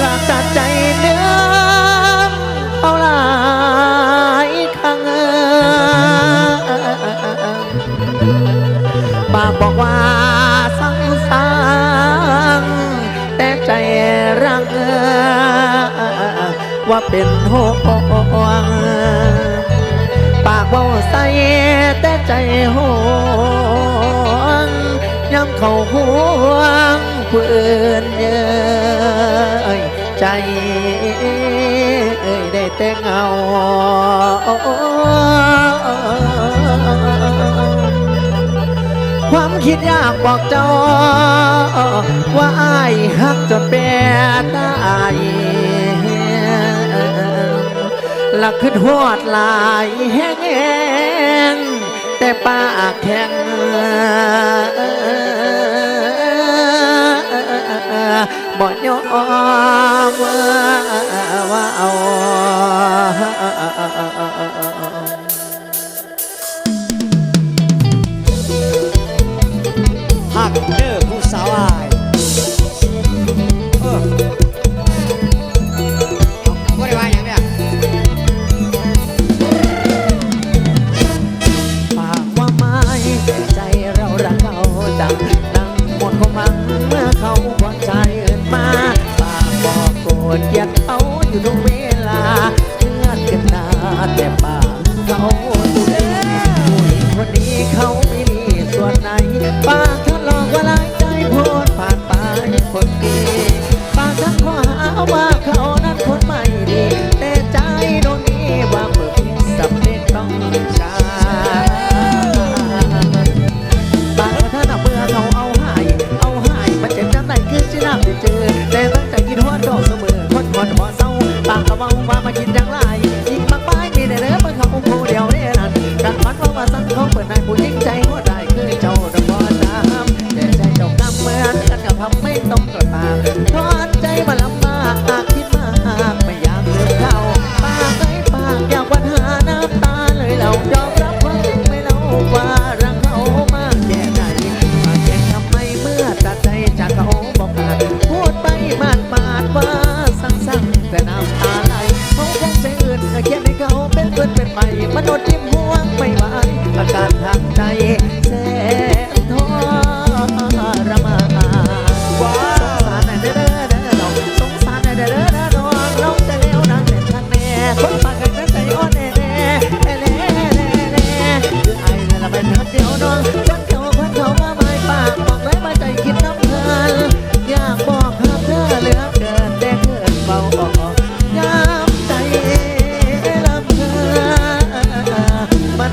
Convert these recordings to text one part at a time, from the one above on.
หลักตัดใจเนื้อเอาหลายครั้งปากบอกว่าสั่งสั่งแต่ใจรังว่าเป็นห่วงปากเบาใสแต่ใจห่วงย้ำเขาห่วงผู้อื่อนเย้ย ใจเอ้ยได้แต่เงาความคิดยากบอกเจ้า ว่าอายหักจนแปรตายหลักขึ้นหอดหลายแห้งแต่ปากแข็ง บ่ยอมว่าเอา บอกโกเกียดเขาอยู่ทุกเวลาเลือดกันนาแต่ปากเขาตุดีผู้หญิงคนนี้เขาไม่มีส่วนไหนปาก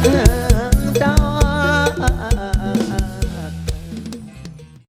Yeah.